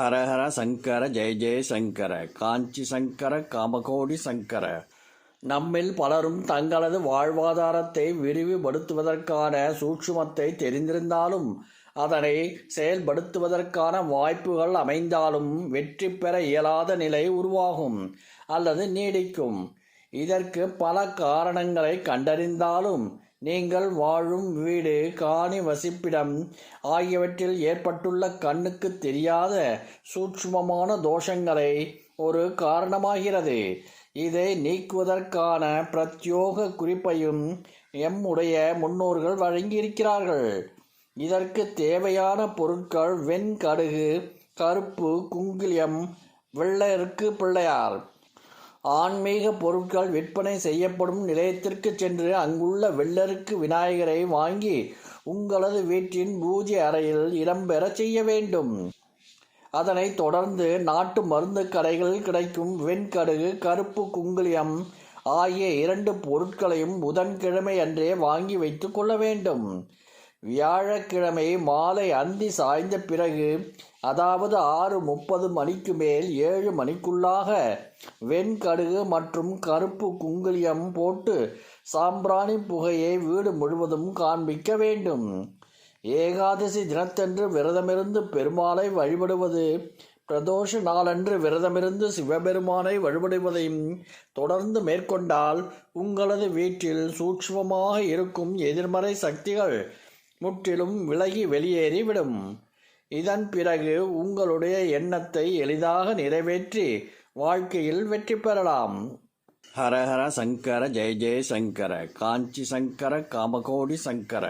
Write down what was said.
ஹரஹர சங்கர ஜெய ஜெய சங்கர காஞ்சி சங்கர காமகோடி சங்கர. நம்மில் பலரும் தங்களது வாழ்வாதாரத்தை விரிவுபடுத்துவதற்கான சூட்சுமத்தை தெரிந்திருந்தாலும் அதனை செயல்படுத்துவதற்கான வாய்ப்புகள் அமைந்தாலும் வெற்றி பெற இயலாத நிலை உருவாகும் அல்லது நீடிக்கும். இதற்கு பல காரணங்களை கண்டறிந்தாலும் நீங்கள் வாழும் வீடு காணி வசிப்பிடம் ஆகியவற்றில் ஏற்பட்டுள்ள கண்ணுக்கு தெரியாத சூட்சுமமான தோஷங்களை ஒரு காரணமாகிறது. இதை நீக்குவதற்கான பிரத்யோக குறிப்பையும் எம்முடைய முன்னோர்கள் வழங்கியிருக்கிறார்கள். இதற்கு தேவையான பொருட்கள் வெண்கடுகு கருப்பு குங்கிலியம் வெள்ளருக்கு பிள்ளையார். ஆன்மீக பொருட்கள் விற்பனை செய்யப்படும் நிலையத்திற்கு சென்று அங்குள்ள வெள்ளருக்கு விநாயகரை வாங்கி உங்களது வீட்டின் பூஜை அறையில் இடம்பெற செய்ய வேண்டும். அதனைத் தொடர்ந்து நாட்டு மருந்து கடைகளில் கிடைக்கும். வெண்கடுகு கருப்பு குங்குலியம் ஆகிய இரண்டு பொருட்களையும் புதன்கிழமை அன்றே வாங்கி வைத்துக் கொள்ள வேண்டும். வியாழக்கிழமை மாலை அந்தி சாய்ந்த பிறகு அதாவது ஆறு முப்பது மணிக்கு மேல் ஏழு மணிக்குள்ளாக வெண்கடுகு மற்றும் கருப்பு குங்குலியம் போட்டு சாம்பிராணி புகையை வீடு முழுவதும் காண்பிக்க வேண்டும். ஏகாதசி தினத்தன்று விரதமிருந்து பெருமாளை வழிபடுவது பிரதோஷ நாளன்று விரதமிருந்து சிவபெருமானை வழிபடுவதையும் தொடர்ந்து மேற்கொண்டால் உங்களது வீட்டில் சூட்சமாக இருக்கும் எதிர்மறை சக்திகள் முற்றிலும் விலகி வெளியேறிவிடும். இதன் பிறகு உங்களுடைய எண்ணத்தை எளிதாக நிறைவேற்றி வாழ்க்கையில் வெற்றி பெறலாம். ஹரஹர சங்கர ஜெய ஜெய சங்கர காஞ்சி சங்கர காமகோடி சங்கர.